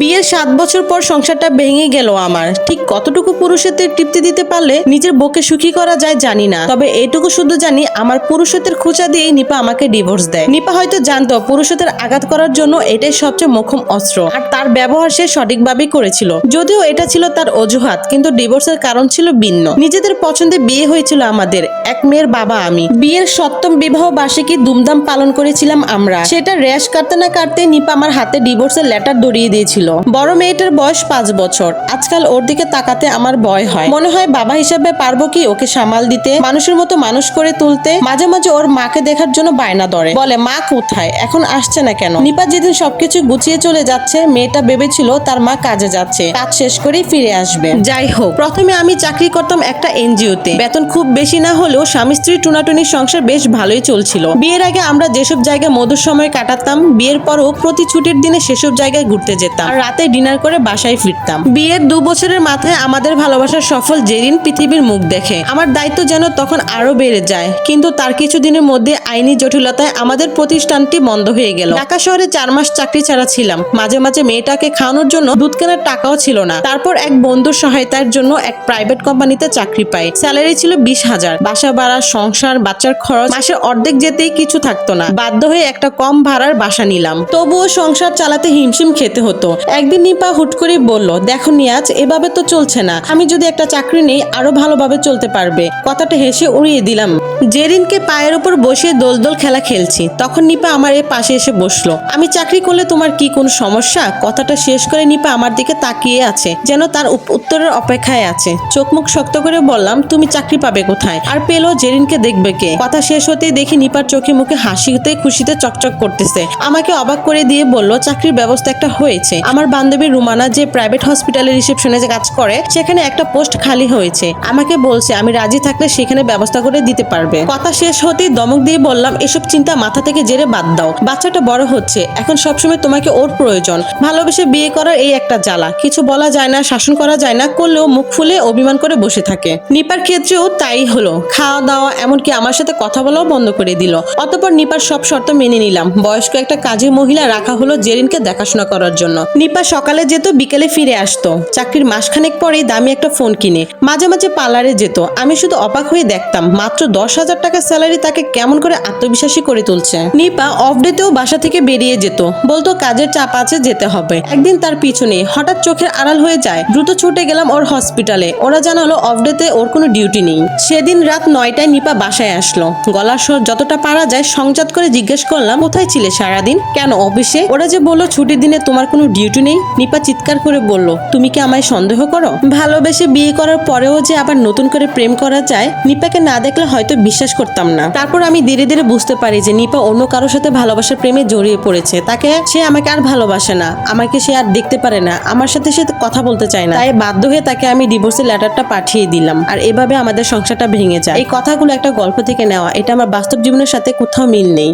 বিয়ের সাত বছর পর সংসারটা ভেঙে গেল আমার। ঠিক কতটুকু পুরুষত্বের তৃপ্তি দিতে পারলে নিজের বউকে সুখী করা যায় জানি না। তবে এইটুকু শুধু জানি, আমার পুরুষত্বের খোঁচা দিয়েই নিপা আমাকে ডিভোর্স দেয়। নিপা হয়তো জানতো, পুরুষত্বের আঘাত করার জন্য এটাই সবচেয়ে মোক্ষম অস্ত্র। আর তার ব্যবহার সে সঠিকভাবেই করেছিল। যদিও এটা ছিল তার অজুহাত, কিন্তু ডিভোর্সের কারণ ছিল ভিন্ন। নিজেদের পছন্দে বিয়ে হয়েছিল আমাদের, এক মেয়ের বাবা আমি। বিয়ের সপ্তম বিবাহ বার্ষিকী দুমদাম পালন করেছিলাম আমরা। সেটা র্যাশ কাটতে না কাটতে নিপা আমার হাতে ডিভোর্সের লেটার ধরিয়ে দিয়েছিল। বড় মেয়েটার বয়স পাঁচ বছর। আজকাল ওর দিকে তাকাতে আমার ভয় হয়। মনে হয় বাবা হিসাবে পারব কি ওকে সামাল দিতে? মানুষের মতো মানুষ করে তুলতে? মাঝে মাঝে ওর মাকে দেখার জন্য বায়না ধরে। বলে, মা কোথায়? এখন আসছে না কেন? নিপা যেদিন সবকিছু গুছিয়ে চলে যাচ্ছে, মেয়েটা ভেবেছিল তার মা কাজে যাচ্ছে। কাজ শেষ করেই ফিরে আসবে। যাই হোক, প্রথমে আমি চাকরি করতাম একটা এনজিওতে। বেতন খুব বেশি না হলেও স্বামী স্ত্রী টুনাটুনির সংসার বেশ ভালোই চলছিল। বিয়ের আগে আমরা যেসব জায়গায় মধুর সময় কাটাতাম, বিয়ের পরও প্রতি ছুটির দিনে সেসব জায়গায় ঘুরতে যেতাম। আর রাতে ডিনার করে বাসায় ফিরতাম। বিয়ের দু বছরের মাথায় আমাদের ভালোবাসার সফল জেরিন পৃথিবীর মুখ দেখে। আমার দায়িত্ব যেন তখন আরও বেড়ে যায়। কিন্তু তার কিছুদিনের মধ্যে আইনি জটিলতায় আমাদের প্রতিষ্ঠানটি বন্ধ হয়ে গেল। ঢাকা শহরে চার মাস চাকরি ছাড়া ছিলাম। মাঝে মাঝে মেয়েটাকে খাওয়ানোর জন্য দুধ কেনার টাকাও ছিল না। তারপর এক বন্ধুর সহায়তার জন্য এক প্রাইভেট কোম্পানিতে চাকরি পাই। স্যালারি ছিল বিশ হাজার। বাসা ভাড়া, সংসার, বাচ্চার খরচ মাসের অর্ধেক যেতেই কিছু থাকতো না। বাধ্য হয়ে একটা কম ভাড়ার বাসা নিলাম। তবুও সংসার চালাতে হিমশিম খেতে হতো। একদিন নিপা হুট করে বলল, দেখো নিয়াজ, এভাবে তো চলছে না। আমি যদি একটা চাকরি নেই, আরও ভালোভাবে চলতে পারবে। কথাটা হেসে উড়িয়ে দিলাম। জেরিনকে পায়ের উপর বসিয়ে দোল দোল খেলা খেলছি, তখন নিপা আমার এই পাশে এসে বসল। আমি চাকরি করলে তোমার কি কোনো সমস্যা? কথাটা শেষ করে নিপা আমার দিকে তাকিয়ে আছে, যেন তার উত্তরের অপেক্ষায় আছে। চোখ মুখ শক্ত করে বললাম, তুমি চাকরি পাবে কোথায়? আর পেল জেরিনকে দেখবে কে? কথা শেষ হতেই দেখি নিপার চোখে মুখে হাসিতে খুশিতে চকচক করতেছে। আমাকে অবাক করে দিয়ে বলল, চাকরির ব্যবস্থা একটা হয়েছে। আমার বান্ধবী রুমানা যে প্রাইভেট হসপিটালে রিসেপশনে যে কাজ করে, সেখানে একটা পোস্ট খালি হয়েছে। আমাকে বলছে, আমি রাজি থাকলে সেখানে ব্যবস্থা করে দিতে পারবে। কথা শেষ হতেই দমক দিয়ে বললাম, এসব চিন্তা মাথা থেকে জেরে বাদ দাও। বাচ্চাটা বড় হচ্ছে। এখন সবসময় তোমাকে ওর প্রয়োজন। ভালোবেসে বিয়ে করার এই একটা জ্বালা। কিছু বলা যায় না, শাসন করা যায় না, করলেও মুখ ফুলে অভিমান করে বসে থাকে। নিপার ক্ষেত্রেও তাই হলো। খাওয়া দাওয়া, এমনকি আমার সাথে কথা বলাও বন্ধ করে দিল। অতপর নিপার সব শর্ত মেনে নিলাম। বয়স্ক একটা কাজের মহিলা রাখা হলো জেরিনকে দেখাশোনা করার জন্য। নিপা সকালে যেত, বিকেলে ফিরে আসতো। চাকরির মাসখানেক পরেই দামি একটা ফোন কিনে। মাঝে মাঝে পার্লারে যেত। আমি শুধু অবাক হয়ে দেখতাম, মাত্র দশ হাজার টাকা স্যালারি তাকে কেমন করে আত্মবিশ্বাসী করে তুলছে। নিপা অফ ডেতেও বাসা থেকে বেরিয়ে যেত। বলতো, কাজের চাপ আছে, যেতে হবে। একদিন তার পিছনে হঠাৎ চোখের আড়াল হয়ে যায়। দ্রুত ছুটে গেলাম ওর হসপিটালে ওরা জানালো অফ ডেতে ওর কোনো ডিউটি নেই। সেদিন রাত নয়টায় নিপা বাসায় আসলো। গলার স্বর যতটা পারা যায় সংজাত করে জিজ্ঞেস করলাম, কোথায় ছিলে সারাদিন? কেন অফিসে? ওরা যে বলল, ছুটির দিনে তোমার কোনো ডিউটি নেই? নিপা চিৎকার করে বলল, তুমি কি আমায় সন্দেহ করো? ভালোবেসে বিয়ে করার পরেও যে আবার নতুন করে প্রেম করা যায়, নিপাকে না দেখলে হয়তো বিশ্বাস করতাম না। তারপর আমি ধীরে ধীরে বুঝতে পারি যে নিপা অন্য কারোর সাথে ভালোবাসার প্রেমে জড়িয়ে পড়েছে। তাকে সে আমাকে আর ভালোবাসে না। আমাকে সে আর দেখতে পারে না। আমার সাথে সে কথা বলতে চায় না। তাই বাধ্য হয়ে তাকে আমি ডিভোর্সের লেটারটা পাঠিয়ে দিলাম। আর এভাবে আমাদের সংসারটা ভেঙে যায়। এই কথাগুলো একটা গল্প থেকে নেওয়া, এটা আমার বাস্তব জীবনের সাথে কোথাও মিল নেই।